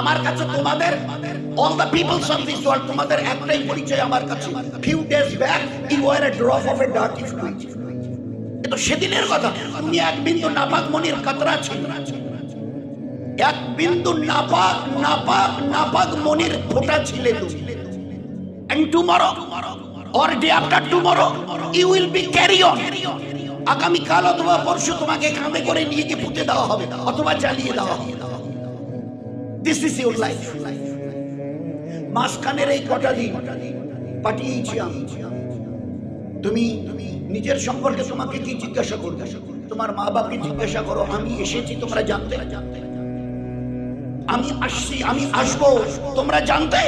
আমার কাছে তোমাদের all the peoples of this world তোমাদের একটাই পরিচয় আমার কাছে। Few days back you were a drop of a dirty fluid তো সেদিনের কথা, তুমি এক বিন্দু নাপাক মনির কাতরা ছিল। এক বিন্দু নাপাক নাপাক নাপাক মনির ফোঁটা ছিলে তুমি। And tomorrow, or day after tomorrow, you will be carry on আগামী কাল অথবা পরশু তোমাকে কাঁধে করে নিয়ে গিয়ে পুঁতে দেওয়া হবে, অথবা জ্বালিয়ে দেওয়া হবে। দিস ইজ ইউর লাইফ মাঝখানের এই কটা দিন পাঠিয়েছি আমি তুমি নিজের সম্পর্কে তোমাকে কি জিজ্ঞাসা করবে? তোমার মা বাপকে জিজ্ঞাসা করো, আমি এসেছি, তোমরা জানতে। আমি আসছি, আমি আসব, তোমরা জানতে?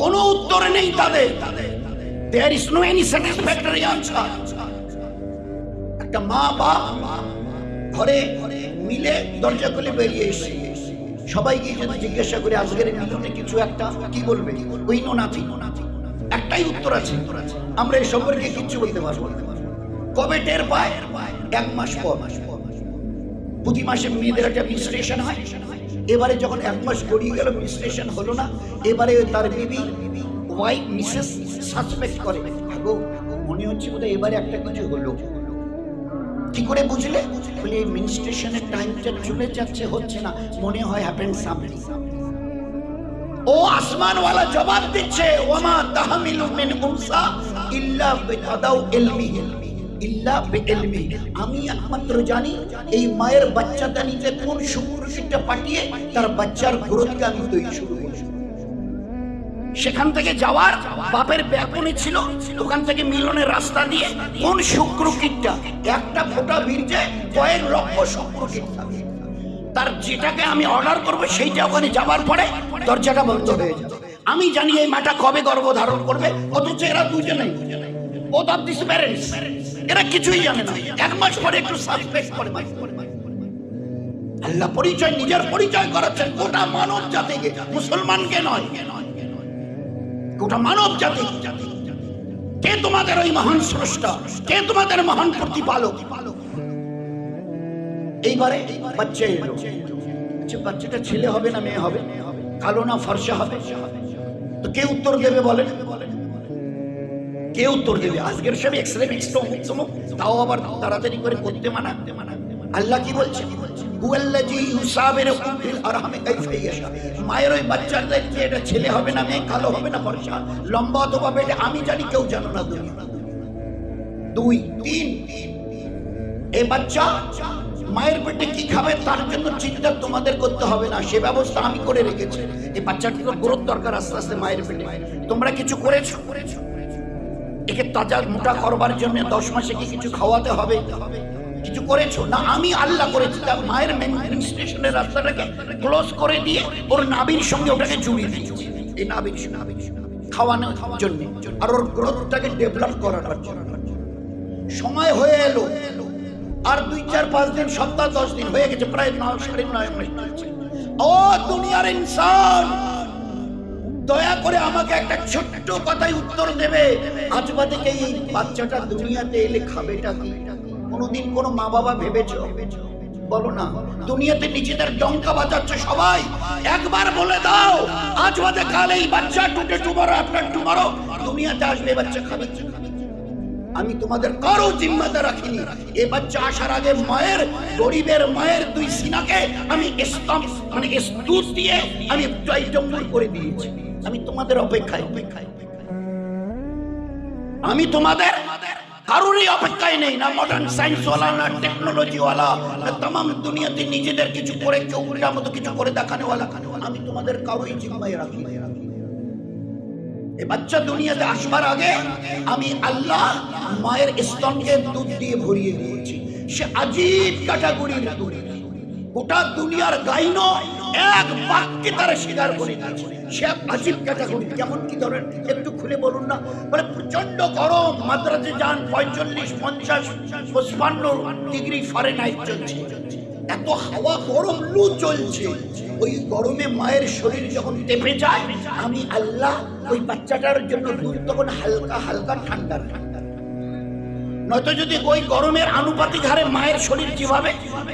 কোনো উত্তর নেই তাদের। There is no any satisfactory answer একটা মা বাপ ঘরে মিলে দরজা খুলে বেরিয়ে এসে সবাই গিয়ে যদি জিজ্ঞাসা করে আজকের মিলনে কিছু একটা কি বলবে? ওই নো নাথিং। একটাই উত্তর আছে। আমরা এই সম্পর্কে কিচ্ছু বলতে পারব কবে টের পায়? এক মাস পর। প্রতি মাসে মেয়েদের একটা মিনিস্ট্রেশন হয়। এবারে যখন এক মাস গড়িয়ে গেল মিনিস্ট্রেশন হলো না। এবারে তার বিবি ওয়াইফ মিসেস সাসপেক্ট করে। মনে হচ্ছে বোধহয় এবারে একটা কিছু হলো। কি করে বুঝলে? বলে মিনিস্ট্রেশনের টাইমটা চলে যাচ্ছে, হচ্ছে না। মনে হয় হ্যাপেন সামথিং ও আসমানওয়ালা জবাব দিচ্ছে ওমা তাহমিলু মিন উনসা ইল্লা বিকাদাউ ইলমিহি ইল্লা বিইলমি। আমি একমাত্র জানি, এই মায়ের বাচ্চাটা নিতে কোন শুক্রশিটা পাঠিয়ে তার বাচ্চার গ্রোথকে আমি তৈরি শুরু সেখান থেকে যাওয়ার বাপের ব্যাপনে ছিল। ওখান থেকে মিলনের রাস্তা দিয়ে কোন শুক্র কীটটা? একটা ফোঁটা বীর্যে কয়েক লক্ষ শুক্র তার যেটাকে আমি অর্ডার করব, সেইটা ওখানে যাওয়ার পরে দরজাটা বন্ধ হয়ে যাবে। আমি জানি এই মাটা কবে গর্ভ ধারণ করবে, অথচ এরা দুজনেই। বোথ অফ দিস প্যারেন্টস এরা কিছুই জানে না। এক মাস পরে একটু সাসপেক্ট করে আল্লাহ পরিচয়, নিজের পরিচয় করাচ্ছেন। গোটা মানব জাতিকে মুসলমানকে নয় গোটা মানব জাতি। কে তোমাদের ওই মহান স্রষ্টা? কে তোমাদের মহান প্রতিপালক? এইবারে বাচ্চা এলো বাচ্চাটা ছেলে হবে না মেয়ে হবে, কালো না ফর্সা হবে, তো কে উত্তর দেবে বলেন? কে উত্তর দেবে? আজকের সব এক্সরে মিক্সড অমুক তমুক তাও আবার তাড়াতাড়ি করে করতে মানা মানা। আল্লাহ কি বলছে আমি জানি কেউ জানো না দুই। তিন। এই বাচ্চা মায়ের পেটে কি খাবে তার জন্য চিন্তা তোমাদের করতে হবে না, সে ব্যবস্থা আমি করে রেখেছি। এই বাচ্চাটির গ্রোথ দরকার আস্তে আস্তে মায়ের পেটে। তোমরা কিছু করেছ করেছ? একে তাজা মোটা করবার জন্য দশ মাসে কি কিছু খাওয়াতে হবে? কিছু করেছ? না, আমি আল্লাহ করেছি। তার মায়ের স্টেশনের রাস্তাটাকে ক্লোজ করে দিয়ে ওর নাবির সঙ্গে ওটাকে জুড়িয়ে দিয়েছি। এই নাবির নাবির খাওয়ানোর জন্য আর ওর গ্রোথটাকে ডেভেলপ করার জন্য। সময় হয়ে এলো। আর দুই, চার, পাঁচ দিন, সপ্তাহ, দশ দিন হয়ে গেছে, প্রায় নয়, সাড়ে নয় ও দুনিয়ার ইনসান! দয়া করে আমাকে একটা ছোট্ট কথায় উত্তর দেবে। আজ বাদে এই বাচ্চাটা দুনিয়াতে এলে খাবেটা কি? কোনোদিন কোনো মা বাবা ভেবেছো? বলো না, দুনিয়াতে নিজেদের ডঙ্কা বাজাচ্ছে সবাই। একবার বলে দাও, আজ বাদে কাল এই বাচ্চা টুটে টুমারো, আপনার টুমারো, দুনিয়াতে আসবে বাচ্চা খাবে। আমি তোমাদের কারও জিম্মাতে রাখিনি। এ বাচ্চা আসার আগে মায়ের, গরিবের মায়ের দুই সিনাকে আমি স্তম্ভ মানে স্তূপ দিয়ে আমি জয়জম্বুর করে দিয়েছি। আমি তোমাদের অপেক্ষায় অপেক্ষায়। আমি তোমাদের কারোরই অপেক্ষায় নেই না মডার্ন সায়েন্স ওয়ালা না টেকনোলজি ওয়ালা না তাম দুনিয়াতে নিজেদের কিছু করে কেউ মতো কিছু করে দেখানো ওয়ালা আমি তোমাদের কারোই জিম্মায় রাখি এই বাচ্চা দুনিয়াতে আসবার আগে আমি আল্লাহ মায়ের স্তনকে দুধ দিয়ে ভরিয়ে দিয়েছি। সে আজীব ক্যাটাগরির গোটা দুনিয়ার গাইন এক বাক্যে তারা স্বীকার করে সে আজীব কেমন কি ধরেন, একটু খুলে বলুন না। বলে প্রচণ্ড গরম, মাদ্রাজে যান, পঁয়তাল্লিশ, পঞ্চাশ, পঁচপান্ন ডিগ্রি ফারে নাইট চলছে। এত হাওয়া, গরম, লু চলছে। ওই গরমে মায়ের শরীর যখন টেপে যায়, আমি আল্লাহ, ওই বাচ্চাটার জন্য দুধ তখন হালকা হালকা ঠান্ডা ঠান্ডা নয়তো যদি ওই গরমের আনুপাতিক হারে মায়ের শরীর যেভাবে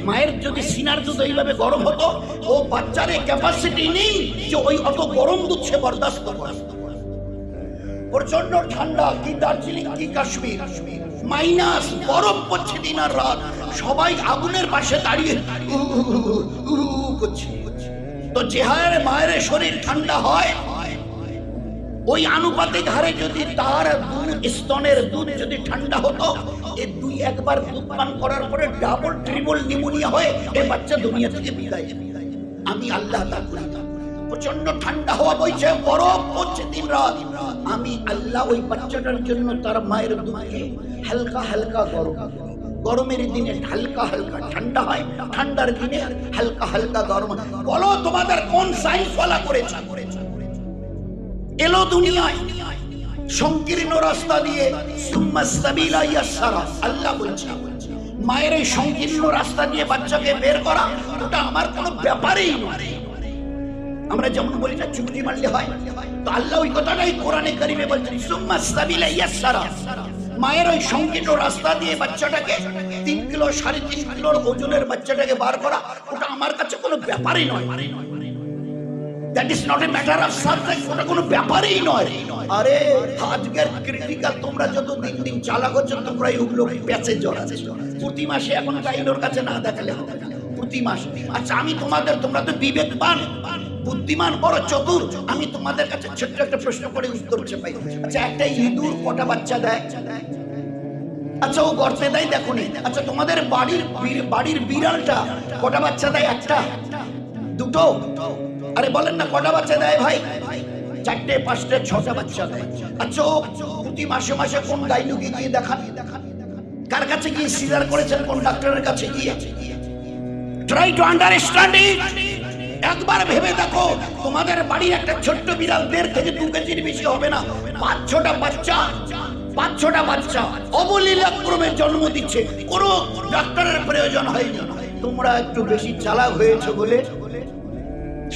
মায়ের যদি সিনার দুধ এইভাবে গরম হতো, ও বাচ্চার ক্যাপাসিটি নেই যে ওই অত গরম দুধ সে বরদাস্ত প্রচণ্ড ঠান্ডা, কি দার্জিলিং, কি কাশ্মীর, মাইনাস বরফ পড়ছে দিন আর রাত। সবাই আগুনের পাশে দাঁড়িয়ে করছে। তো যে হারে মায়ের শরীর ঠান্ডা হয় ওই আনুপাতিক হারে যদি তার স্তনের দুধ যদি ঠান্ডা হতো, এ দুই একবার দুধ পান করার পরে ডাবল ট্রিপল নিউমোনিয়া হয়ে এই বাচ্চা দুনিয়া থেকে বিদায় আমি আল্লাহ তা করি। প্রচণ্ড ঠান্ডা হওয়া বইছে, বরফ পড়ছে দিন রাত। আমি আল্লাহ ওই বাচ্চাটার জন্য তার মায়ের দুধকে হালকা হালকা গরম গরমের দিনে হালকা হালকা ঠান্ডা হয়, ঠান্ডার দিনে হালকা হালকা গরম বলো তোমাদের কোন সাইন্স ফলা করেছে? এলো দুনিয়ায়। সংকীর্ণ রাস্তা দিয়ে আল্লাহ বলছে, মায়ের এই সংকীর্ণ রাস্তা দিয়ে বাচ্চাকে বের করা ওটা আমার কোনো ব্যাপারই আমরা যেমন বলি না চুক্তি মারলে হয়। তো আল্লাহ ওই কথাটাই কোরআনে কারিমে বলছেন, সুম্মা সাবিলা ইয়াসসারা মায়ের ওই সংকীর্ণ রাস্তা দিয়ে বাচ্চাটাকে তিন কিলো, সাড়ে তিন কিলোর ওজনের বাচ্চাটাকে বার করা, ওটা আমার কাছে কোনো ব্যাপারই নয়। That is not a matter of subject ওটা কোনো ব্যাপারই নয়। আরে, আজকের ক্রিটিক্যাল তোমরা যত দিন দিন চালাক হচ্ছ তোমরা ওগুলো প্যাচে জড়াচ্ছে প্রতি মাসে এখন গাইলোর কাছে না দেখালে হবে প্রতি মাসে। আচ্ছা আমি তোমাদের, তোমরা তো বিবেকবান। বুদ্ধিমান, বড় চতুর। আমি তোমাদের কাছে ছোট্ট একটা প্রশ্ন করে উত্তর চাই আচ্ছা একটা ইঁদুর কটা বাচ্চা দেয়? আচ্ছা ও গর্তে দেয়, দেখো আচ্ছা তোমাদের বাড়ির বাড়ির বিড়ালটা কটা বাচ্চা দেয়? একটা। দুটো। আরে বলেন না, কটা বাচ্চা দেয় ভাই? চারটে, পাঁচটে, ছটা বাচ্চা দেয়। আচ্ছা প্রতি মাসে মাসে কোন গাইনুকে গিয়ে দেখান? কার কাছে গিয়ে সিজার করেছেন, কোন ডাক্তারের কাছে গিয়ে? ট্রাই টু আন্ডারস্ট্যান্ড ইট একবার ভেবে দেখো, তোমাদের বাড়ির একটা ছোট্ট বিড়াল দেড় থেকে দু কেজির বেশি হবে না। পাঁচ ছটা বাচ্চা, পাঁচ ছটা বাচ্চা। অবলীলাক্রমে জন্ম দিচ্ছে। কোনো ডাক্তারের প্রয়োজন হয়নি। তোমরা একটু বেশি চালাক হয়েছে বলে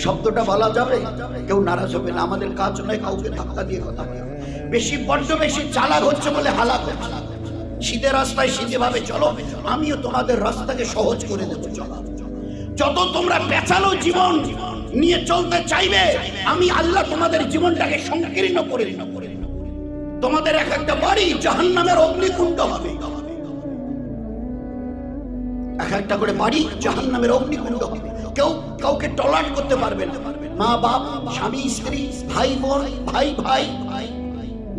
শব্দটা বলা যাবে? কেউ নারাজ হবে না। আমাদের কাজ নয় কাউকে ধাক্কা দিয়ে কথা বলা। বেশি বড্ড বেশি চালাক হচ্ছে বলে হালাক হচ্ছে। শীতের রাস্তায় শীতে ভাবে চলো, আমিও তোমাদের রাস্তাকে সহজ করে দেবো, চলো। যত তোমরা পেঁচালো জীবন নিয়ে চলতে চাইবে, আমি আল্লাহ তোমাদের জীবনটাকে সংকীর্ণ করে দিন তোমাদের এক একটা বাড়ি জাহান নামের অগ্নিকুণ্ড হবে। এক একটা করে বাড়ি জাহান নামের অগ্নিকুণ্ড হবে। কেউ কাউকে টলাট করতে পারবে না। মা বাপ, স্বামী, স্ত্রী, ভাই, বোন, ভাই ভাই,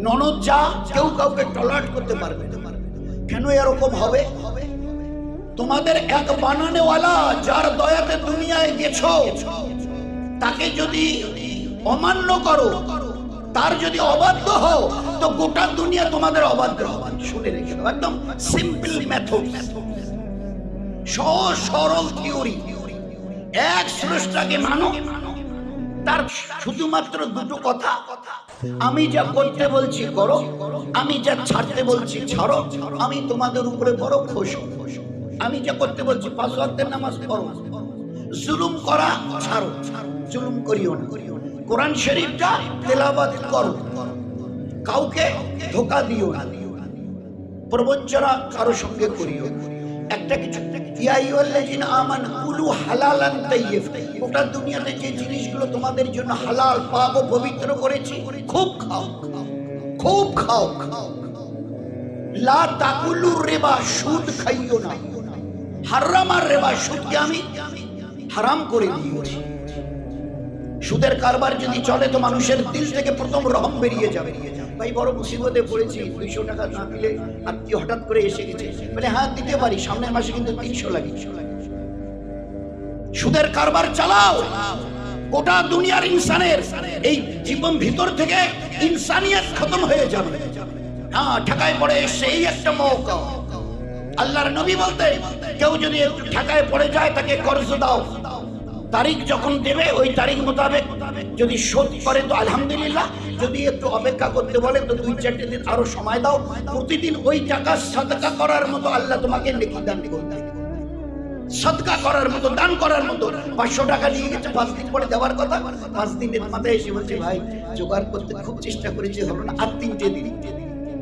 ননদ যা, কেউ কাউকে টলাট করতে পারবে কেন এরকম হবে? তোমাদের এক বানানেওয়ালা যার দয়াতে দুনিয়ায় গেছো, তাকে যদি অমান্য করো, তার যদি অবাধ্য হও, তো গোটা দুনিয়া তোমাদের অবাধ্য হবে। শুনে রেখে একদম সিম্পল মেথড সহজ সরল থিওরি এক স্রষ্টাকে মানো, তার শুধুমাত্র দুটো কথা। আমি যা করতে বলছি করো, আমি যা ছাড়তে বলছি ছাড়ো, আমি তোমাদের উপরে বড় খুশি। আমি যা করতে বলছি পাঁচ ওয়াক্তের নামাজ পড়ো। জুলুম করা ছাড়ো, জুলুম করিও না। কোরআন শরীফটা তেলাবাদ করো। কাউকে ধোকা দিও না। প্রবঞ্চনা কারও সঙ্গে করিও। একটা কিছু আইয়ুহাল্লাযিনা কুলু হালালান দুনিয়াতে যে জিনিসগুলো তোমাদের জন্য হালাল পবিত্র করেছি, খুব খাও। খুব খাও। লা তাকুলু রিবা, সুদ খাইও না। রিবা আমি হারাম করে দিয়েছি। সুদের কারবার যদি চলে, তো মানুষের দিল থেকে প্রথম রহম বেরিয়ে যাবে। ভাই, বড় মুসিবতে পড়েছি, দুইশো টাকা না দিলে আত্মীয় হঠাৎ করে এসে গেছে। বলে হ্যাঁ দিতে পারি, সামনের মাসে কিন্তু তিনশো লাগে। সুদের কারবার চালাও। গোটা দুনিয়ার ইনসানের এই জীবন ভিতর থেকে ইনসানিয়ত খতম হয়ে যাবে। হ্যাঁ ঠেকায় পড়ে সেই একটা মৌকা। আল্লাহর নবী বলতে, কেউ যদি ঠেকায় পড়ে যায়, তাকে কর্জ দাও। তারিখ যখন দেবে, ওই তারিখ মোতাবেক যদি শোধ করে তো আলহামদুলিল্লাহ। যদি একটু অপেক্ষা করতে বলে তো দুই চারটে দিন আরও সময় দাও। প্রতিদিন ওই টাকা সাদকা করার মতো আল্লাহ তোমাকে নেকি দান করবে। সদকা করার মতো, দান করার মতো। পাঁচশো টাকা নিয়ে গেছে, পাঁচ দিন পরে দেওয়ার কথা। পাঁচ দিনের মাথায় এসে বলছে, ভাই, জোগাড় করতে খুব চেষ্টা করেছি, হলো না, আর তিনটে দিন,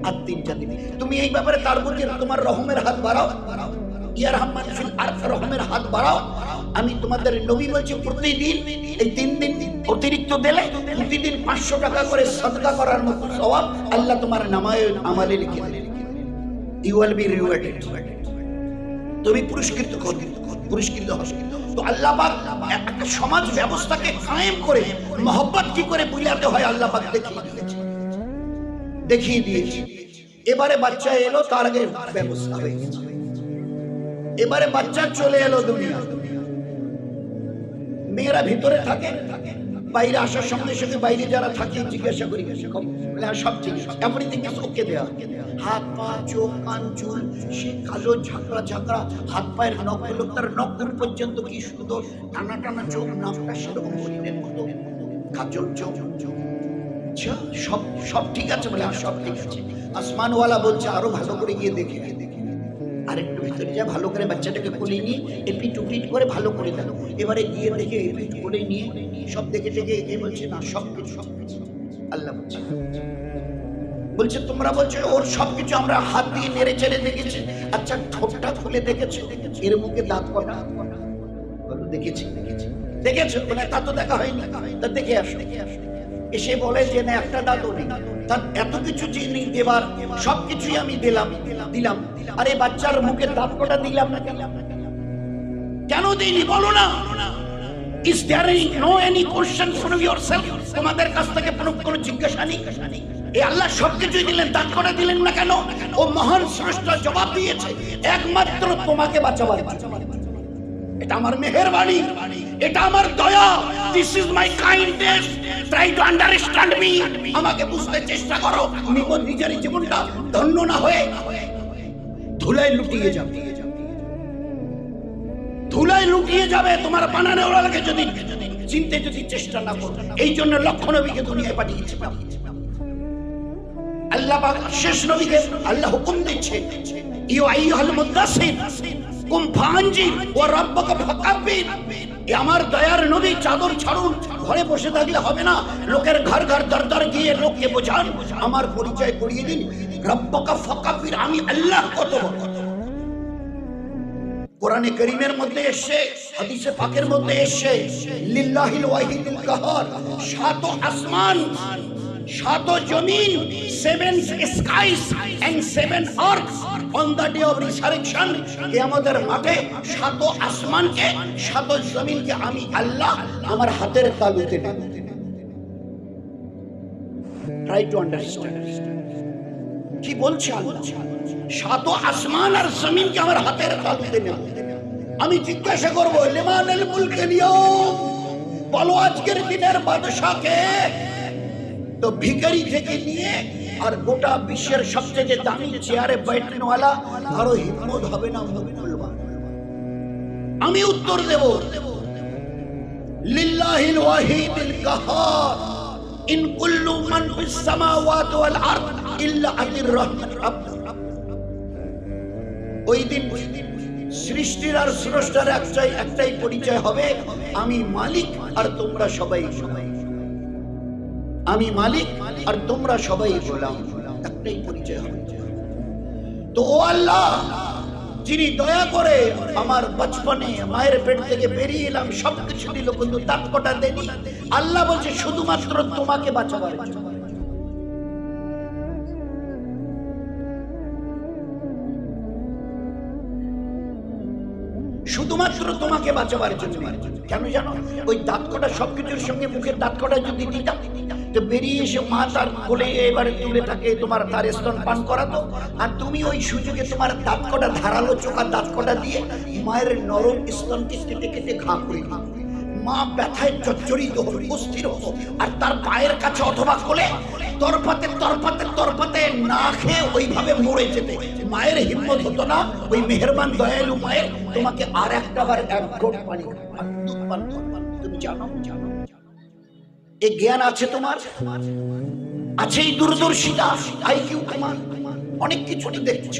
আর তিনটা দিন। তুমি এই ব্যাপারে তার প্রতি তোমার রহমের হাত বাড়াও। ইয়ার রহমান ফিল আরফ রহমের হাত বাড়াও। আমি তোমাদের নবী বলছি, প্রতিদিন এই তিন দিন অতিরিক্ত দিলে প্রতিদিন পাঁচশো টাকা করে সদকা করার মতো স্বভাব আল্লাহ তোমার নামায় আমালে লিখে ইউ উইল বি রিওয়ার্ডেড তুমি পুরস্কৃত পুরস্কৃত তো আল্লাহ পাক একটা সমাজ ব্যবস্থাকে কায়েম করে, মহব্বত কি করে বুঝাতে হয় আল্লাহ পাক দেখিয়ে দিয়েছে। দেখিয়ে এবারে বাচ্চা এলো, তার আগে ব্যবস্থা এবারে বাচ্চা চলে এলো দুনিয়া মেয়েরা ভিতরে থাকে বাইরে আসার সঙ্গে সঙ্গে বাইরে যারা থাকে জিজ্ঞাসা করি হ্যাঁ, সব ঠিক এভরিথিং ইজ ওকে দেয়া। হাত পা চোখ কান চুল সে কালো ঝাঁকড়া ঝাঁকড়া হাত পায়ের নখগুলো তার নখগুলো পর্যন্ত কি সুন্দর টানা টানা চোখ নাকটা সেরকম হরিণের মতো কাজল চোখ। সব সব ঠিক আছে বলে হ্যাঁ, সব ঠিক আছে। আসমানওয়ালা বলছে আরও ভালো করে গিয়ে দেখে দেখে ভিতরে যা ভালো করে বাচ্চাটাকে কোলে নিয়ে এপিট উপিট করে ভালো করে দেন এবারে গিয়ে দেখে এপিট করে নিয়ে, সব দেখে দেখে এ বলছে, না, সব কিছু সব কিছু আল্লাহ বলছে। বলছে, তোমরা বলছো ওর সব কিছু আমরা হাত দিয়ে নেড়ে চেড়ে দেখেছি। আচ্ছা ঠোঁটটা খুলে দেখেছ? এর মুখে দাঁত কটা দেখেছি দেখেছি। দেখেছ? বলে, তা তো দেখা হয়নি। তা দেখে আসো। দেখে আসো এসে বলে যে, না, একটা দাঁতও নেই। তার এত কিছু জিনিস দেবার সব কিছুই আমি দিলাম দিলাম। আরে বাচ্চার মুখে দাঁত কটা দিলাম না কেন? দিইনি বলো না। Is there no any question from yourself তোমাদের কাছ থেকে কোনো জিজ্ঞাসা নেই? এই আল্লাহ সবকিছুই দিলেন দান করে দিলেন না কেন? ও মহান স্রষ্টা জবাব দিয়েছে, একমাত্র তোমাকে বাঁচাবার। এটা আমার মেহেরবানি, এটা আমার দয়া। This is my kindness try to understand me আমাকে বুঝতে চেষ্টা করো। নিজের জীবনটা ধন্য না হয়ে লুটিয়ে যাবে। লুটিয়ে যাবে তোমার বানানো যদি চিনতে যদি চেষ্টা না করো, এই জন্য লক্ষ নবীকে দুনিয়ায় পাঠিয়েছে। আল্লাহ শেষ নবীকে আল্লাহ হুকুম দিচ্ছে কুম আমার দয়ার নবী চাদর ছাড়ুন, ঘরে বসে থাকলে হবে না। লোকের ঘর ঘর দর দর গিয়ে লোককে বোঝান। আমার পরিচয় করিয়ে দিন। আমি আল্লাহ কত কোরআনে করিমের মধ্যে এসছে হাদিসে পাকের মধ্যে এসছে লিল্লাহিল ওয়াহিদুল কাহার সাত আসমান সাত জমিন seven skies and seven earth on the day of resurrection কিয়ামতের মাঠে সাত আসমানকে সাত জমিনকে আমি আল্লাহ আমার হাতের তালুতে নেব। টু আন্ডারস্ট্যান্ড কি বলছে আল্লাহ? সাত আসমান আর জমিনকে আমার হাতের তালুতে আমি জিজ্ঞাসা করব লেমানেল বলো আজকের দিনের বাদশাকে। তো ভিকারি থেকে নিয়ে আর গোটা বিশ্বের সবচেয়ে দামি চেয়ারে বেঠনেওয়ালা আরও হিম্মত হবে না আমি উত্তর দেব, লিল্লাহিল ওয়াহিদুল কাহার। ইন কুল্লু মান ফিস সামাওয়াতি ওয়াল আরদ। সৃষ্টির আর স্রষ্টার একটাই একটাই পরিচয় হবে, আমি মালিক আর তোমরা সবাই সবাই। আমি মালিক আর তোমরা সবাই গোলাম, একটাই পরিচয় হবে। তো ও আল্লাহ, যিনি দয়া করে আমার বচপনে, মায়ের পেট থেকে বেরিয়ে এলাম সব কিছু দিল, কিন্তু তাৎকটা দেনি আল্লাহ বলছে, শুধুমাত্র তোমাকে বাঁচাবার। শুধুমাত্র তোমাকে বাঁচাবার জন্য। কেন জানো? ওই দাঁত কটা সবকিছুর সঙ্গে মুখের দাঁত কটা যদি দিতাম, তো বেরিয়ে এসে মা তার কোলে এবারে তুলে থাকে তোমার তার স্তন পান করাতো। আর তুমি ওই সুযোগে তোমার দাঁত কটা ধারালো চোখা দাঁত কটা দিয়ে মায়ের নরম স্তনকে কেটে কেটে ঘা করে। মা ব্যথায় জর্জরিত হতো অস্থির হতো আর তার পায়ের কাছে অথবা কোলে তরপাতে তরপাতে তরপাতে না খেয়ে ওইভাবে মরে যেতে। মায়ের হিম্মত হতো না, ওই মেহেরবান, দয়ালু মায়ের, তোমাকে আর একটা বার এক ঘোট পানি। তুমি জানো জানো এই জ্ঞান আছে তোমার? আছে এই দূরদর্শিতা, আইকিউ তোমার। অনেক কিছু দেখছ।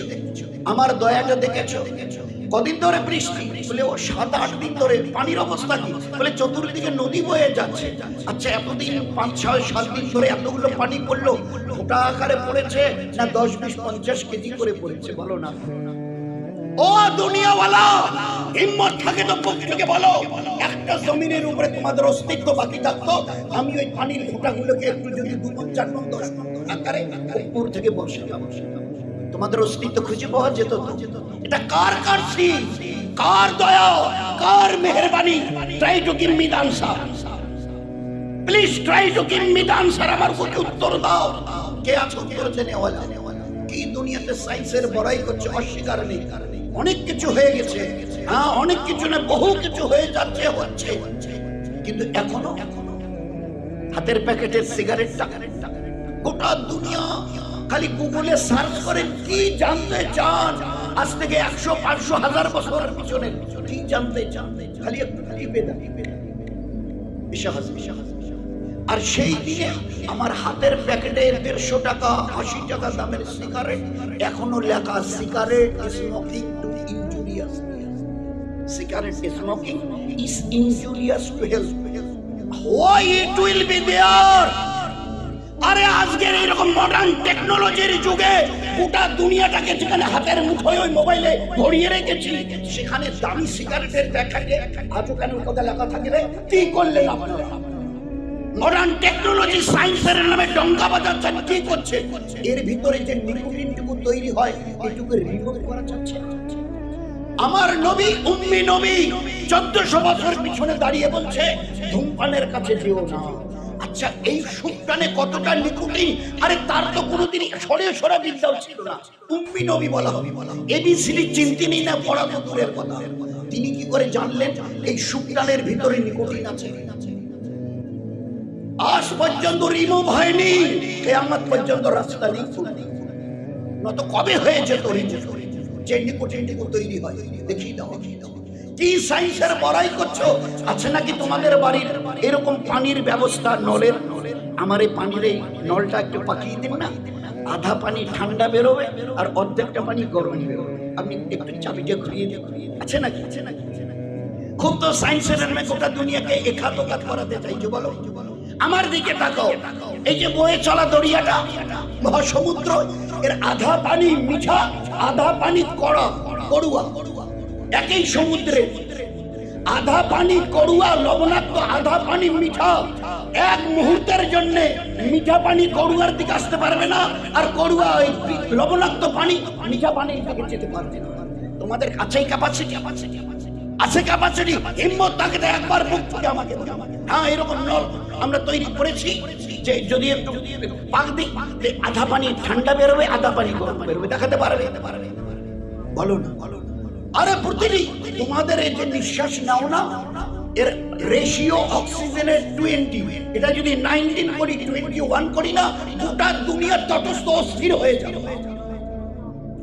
আমার দয়াটা দেখেছ দেখেছ। কদিন ধরে বৃষ্টি, বলে ও সাত আট দিন ধরে পানির অবস্থা কি? বলে চতুর্দিকে নদী বয়ে যাচ্ছে। আচ্ছা এতদিন পাঁচ, ছয়, সাত দিন ধরে এতগুলো পানি পড়ল, ফোটা আকারে পড়েছে না দশ, বিশ, পঞ্চাশ কেজি করে পড়েছে? বলো না। ও দুনিয়াওয়ালা, হিম্মত থাকে তো বুক থেকে বলো। একটা জমিনের উপরে তোমাদের অস্তিত্ব বাকি থাকতো। আমি ওই পানির ফোঁটাগুলোকে একটু যদি দু মন চার মন দশ মন আকারে উপর থেকে বসাতাম। তোমাদের অস্তিত্ব খুঁজে পাওয়া যেত। এটা কার কারছি কার দয়া? কার মেহেরবানি? Try to give me answer please try to give me answer আমার প্রতি উত্তর দাও। কে আছে? উত্তর দেনেওয়ালা কি দুনিয়াতে সায়েন্সের বড়াই করছে? অস্বীকার নেই। অনেক কিছু হয়ে গেছে। হ্যাঁ অনেক কিছু না বহু কিছু হয়ে যাচ্ছে, হচ্ছে। কিন্তু এখনও হাতের প্যাকেটের সিগারেট টাকা গোটা দুনিয়া খালি গুগলে সার্চ করে কি জানতে চান? আজ থেকে একশো, পাঁচশো হাজার বছরের পিছনে কি জানতে চান? খালি বিশ্বাস বিশ্বাস আর সেই দিনে আমার হাতের প্যাকেটে দেড়শো টাকা, আশি টাকা দামের সিগারেট, এখনও লেখা cigarette smoking to injurious cigarette smoking is injurious to health why it will be there আরে আজকের এইরকম মডার্ন টেকনোলজির যুগে গোটা দুনিয়াটাকে যেখানে হাতের মুঠোয় ওই মোবাইলে ভরিয়ে রেখেছি, সেখানে দামি সিগারেটের প্যাকেটে আজ ওখানে কথা লেখা থাকলে কি করলেন আপনারা? মডার্ন টেকনোলজি সায়েন্সের নামে ডঙ্কা বাজাচ্ছেন, কি করছে? এর ভিতরে যে নিকোটিনটুকু তৈরি হয়, এটুকু রিমুভ করা যাচ্ছে আমার নবী, উম্মি নবী, চোদ্দশো বছর পিছনে দাঁড়িয়ে বলছে, ধূমপানের কাছে যেও না। আচ্ছা এই সুপ্রাণে কতটা নিকুটিন? আরে তার তো কোনোদিন সরে সরা বিদ্যাও ছিল না। উম্মি নবী বলা হবে। এবিসিডি চিন্তিনি না, পড়া তো দূরের কথা। তিনি কি করে জানলেন এই সুপ্রাণের ভিতরে নিকোটিন আছে? আজ পর্যন্ত রিমুভ হয়নি। কেয়ামত পর্যন্ত রাস্তা নেই। নত কবে হয়ে যেত রিমুভ যে নিকোটিনটুকু তৈরি হয় দেখিয়ে দাও দেখিয়ে দাও। পানির ব্যবস্থা আধা পানি ঠান্ডা বেরোবে আর অর্ধেকটা পানি গরম বেরোবে। আপনি একটু চাবিটা ঘুরিয়ে দিন। আছে নাকি? খুব তো গোটা দুনিয়াকে একাত করাতে চাইছো বলো? আমার দিকে তাকাও। এই যে বয়ে চলা দরিয়াটা মহাসমুদ্র, এর আধা পানি মিঠা, আধা পানি কড়া করুয়া একই সমুদ্রে আধা পানি করুয়া লবণাক্ত আধা পানি মিঠা। এক মুহূর্তের জন্য মিঠা পানি করুয়ার দিকে আসতে পারবে না, আর করুয়া ওই লবণাক্ত পানি মিঠা পানির দিকে যেতে পারবে না। তোমাদের কাছেই ক্যাপাসিটি আছে ক্যাপাসিটি হিম্মত থাকে তো একবার, মুখ থেকে আমাকে। হ্যাঁ এরকম নল আমরা তৈরি করেছি যে যদি পাক দিই, আধা পানি ঠান্ডা বেরোবে, আধা পানি গরম বেরোবে। দেখাতে পারবে? বলো না। বলো। আরে প্রতিটি তোমাদের এই যে নিঃশ্বাস নাও না, এর রেশিও অক্সিজেনের টোয়েন্টি এটা যদি নাইনটিন করি টোয়েন্টি ওয়ান করি না, গোটা দুনিয়ার তটস্থ অস্থির হয়ে যাবে।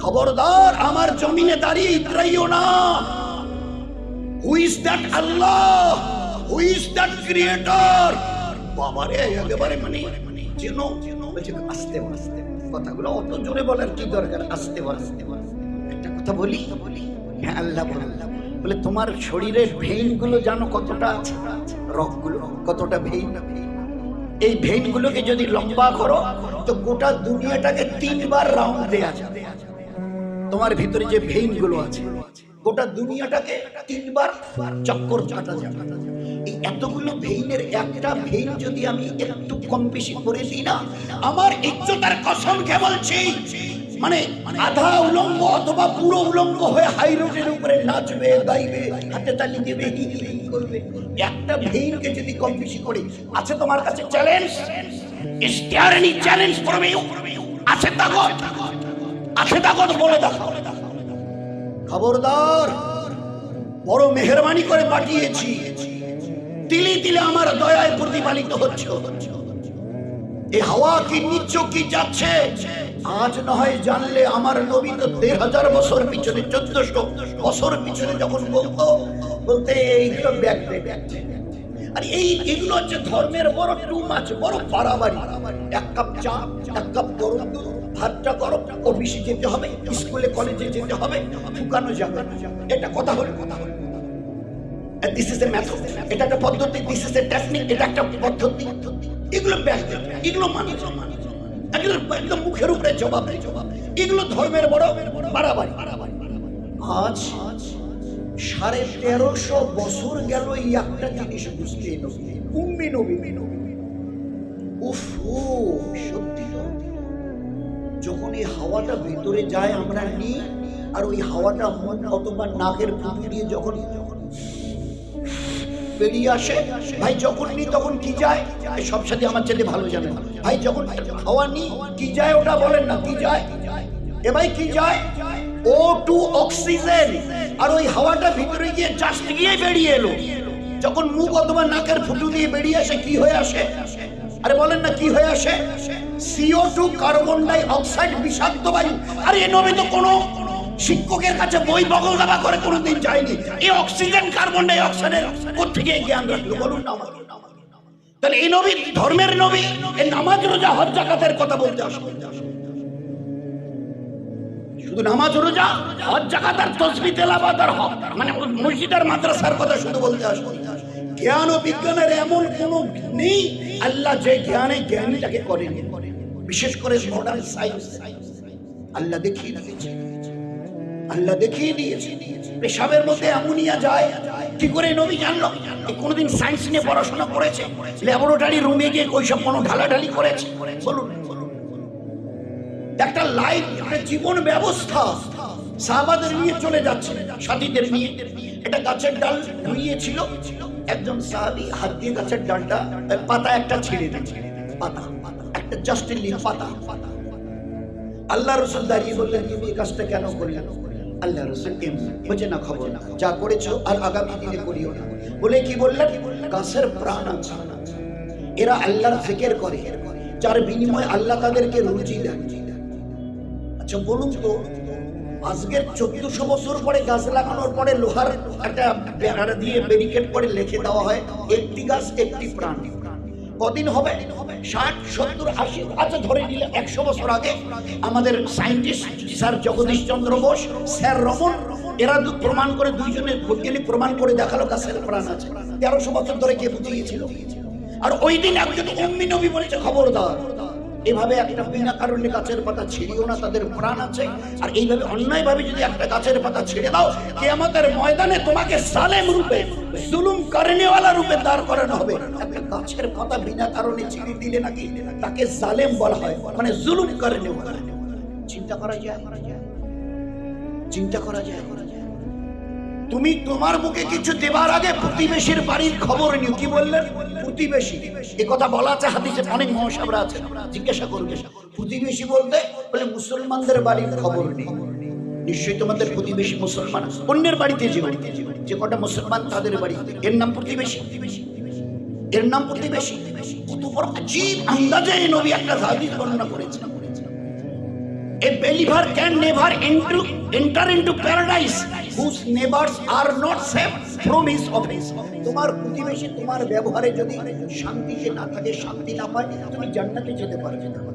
খবরদার, আমার জমিনে দাঁড়িয়ে ইতরাইও না। Who is that Allah who is that creator বাবারে, একেবারে মানে যেন বলছে আস্তে আস্তে কথাগুলো অত জোরে বলার কি দরকার? আস্তে আস্তে। একটা কথা বলি বলি? হ্যাঁ আল্লাহ বলে, তোমার শরীরের ভেইনগুলো জানো কতটা আছে? রকগুলো কতটা ভেইন? এই ভেইন গুলোকে যদি লম্বা করো, তো গোটা দুনিয়াটাকে তিনবার রাউন্ড দেয়া যাবে। তোমার ভিতরে যে ভেইনগুলো আছে, গোটা দুনিয়াটাকে তিনবার চক্কর কাটা যাবে। এই এতগুলো ভেইনের একটা ভেইন যদি আমি একটু কম বেশি করে দিই না, আমার ইজ্জতার কসম কে বলছি? মানে আধা উলঙ্গ অথবা পুরো উলঙ্গ হয়ে হাই রোডের উপরে নাচবে, গাইবে, হাতে তালি দেবে করবে। একটা ভেইনকে যদি কম বেশি করি, আছে তোমার কাছে চ্যালেঞ্জ ইস চ্যালেঞ্জ মি আছে তাগত আছে তাগত বলে দেখাও খবরদার, বড় মেহরবানি করে পাঠিয়েছি। তিলে তিলে আমার দয়ায় প্রতিপালিত হচ্ছে। এই হাওয়া কি নিচ্ছ, কি যাচ্ছে? আজ না হয় জানলে আমার নবী তো দেড় হাজার বছর পিছনে, চোদ্দশো বছর পিছনে যখন বলতো, বলতে এইগুলো ব্যাগ ব্যাগ। আর এই এগুলো হচ্ছে ধর্মের বড় টু মাছ বড় বাড়াবাড়ি। এক কাপ চা, এক কাপ গরম, ভাতটা গরম, অফিসে যেতে হবে, স্কুলে, কলেজে যেতে হবে ঢুকানো যাবে। এটা কথা হলো। কথা হলো দিস ইজ এ মেথড এটা একটা পদ্ধতি দিস ইজ এ টেকনিক এটা একটা পদ্ধতি। এগুলো ব্যাস এগুলো মানে এগুলো একদম মুখের উপরে জবাব জবাব এগুলো ধর্মের বড় বাড়াবাড়ি। আজ সাড়ে তেরোশো বছর গেল এই একটা জিনিস বুঝতে এলো উম্মি নবী। উফ সত্যি তো। যখন এই হাওয়াটা ভেতরে যায় আমরা নিই আর ওই হাওয়াটা মন অথবা নাকের ফুটো দিয়ে যখন যখন বেরিয়ে আসে, ভাই, যখন নি তখন কি যায়? সব সাথে আমার ছেলে ভালো জানে ভাই, যখন হাওয়া নি, কি যায় ওটা বলেন না, কি যায়? এ ভাই, কি যায়? ও টু অক্সিজেন। আর ওই হাওয়াটা ভিতরে গিয়ে জাস্ট গিয়ে বেরিয়ে এলো। যখন মুখ অথবা নাকের ফুটু দিয়ে বেরিয়ে আসে, কি হয়ে আসে? আরে বলেন না, কি হয়ে আসে? CO two carbon die oxide বিষাক্ত বায়ু। আরে এ নবী তো কোনো শিক্ষকের কাছে বই বগল দাবা করে কোনোদিন যায়নি। এই অক্সিজেন, কার্বন ডাই অক্সাইডের কোথেকে জ্ঞান রাখল? বলুন না তাহলে এই নবী, ধর্মের নবী, এই নামাজ, রোজা, হজ, জাকাতের কথা বলতে আসবে। শুধু নামাজ, রোজা, হজ, জাকাত আর তসবি তেলাবাত আর হক মানে মসজিদ আর মাদ্রাসার কথা শুধু বলতে আসবে। জ্ঞান ও বিজ্ঞানের এমন কোনো নেই, আল্লাহ যে জ্ঞানে জ্ঞানীটাকে করেন। বিশেষ করে মডার্ন সায়েন্স আল্লাহ দেখিয়ে দিয়েছে। আল্লাহ দেখিয়ে দিয়েছে। পেশাবের মধ্যে অ্যামোনিয়া যায়। কি করে নবী জানলো? কোনোদিন সায়েন্স নিয়ে পড়াশোনা করেছে? ল্যাবরেটরি রুমে গিয়ে ওইসব কোনো ঢালাঢালি করেছে? বলুন একটা লাইফ একটা জীবন ব্যবস্থা সাহাবাদের নিয়ে চলে যাচ্ছে, সাথীদের নিয়ে। একটা গাছের ডাল নুইয়েছিল একজন সাহাবি হাত দিয়ে গাছের ডালটা পাতা একটা ছিঁড়ে দিচ্ছে পাতা, একটা জাস্ট লিভ পাতা। আল্লাহ রসুল দাঁড়িয়ে বললেন, তুমি এই কাজটা কেন করলেন আল্লাহ রসুল বোঝে না খবর যা করেছ আর আগামী দিনে করিও না। বলে কি বললেন? গাছের প্রাণ আছে। এরা আল্লাহর ফিকের করে, যার বিনিময়ে আল্লাহ তাদেরকে রুচি দেন। আচ্ছা বলুন তো আজকের চোদ্দশো বছর পরে গাছ লাগানোর পরে লোহার একটা দিয়ে ব্যারিকেড করে লিখে দেওয়া হয়, একটি গাছ, একটি প্রাণ। কদিন হবে? ষাট, সত্তর, আশি আচ্ছা ধরে নিলে একশো বছর আগে আমাদের scientist sir Jagadish Chandra Bose, sir Raman, এরা প্রমাণ করে দুইজনের বৈজ্ঞানিক প্রমাণ করে দেখাল গাছের প্রাণ আছে। তেরোশো বছর ধরে কে বুঝিয়েছিল? আর ওই দিন একজন অম্মি নবী বলেছে, খবরদার। এভাবে একটা বিনা কারণে গাছের পাতা ছিঁড়িও না, তাদের প্রাণ আছে। আর এইভাবে অন্যায় ভাবে যদি একটা গাছের পাতা ছেড়ে দাও কে আমাদের ময়দানে তোমাকে সালেম রূপে, জুলুম কারণেওয়ালা রূপে দাঁড় করানো হবে। একটা গাছের পাতা বিনা কারণে ছিঁড়ে দিলে নাকি তাকে সালেম বলা হয় মানে জুলুম কারণেওয়ালা। চিন্তা করা যায়? চিন্তা করা যায়? তুমি তোমার মুখে কিছু দেবার আগে প্রতিবেশীর বাড়ির খবর নিও। কি বললেন? প্রতিবেশী। এ কথা বলা আছে, হাদিসে অনেক মহাসাবরা আছে। জিজ্ঞাসা করবে প্রতিবেশী বলতে, বলে মুসলমানদের বাড়ির খবর নেই। নিশ্চয়ই তোমাদের প্রতিবেশী মুসলমান অন্যের বাড়িতে যে বাড়িতে যে কটা মুসলমান তাদের বাড়ি। এর নাম প্রতিবেশী। এর নাম প্রতিবেশী। কত বড় আজীব আন্দাজে নবী একটা হাদিস বর্ণনা করেছেন। A believer can never enter, enter into paradise whose neighbors are not safe from his office. তোমার প্রতিবেশী তোমার ব্যবহারে যদি শান্তি সে না থাকে শান্তি না পায় তুমি জান্নাতে যেতে পারবে না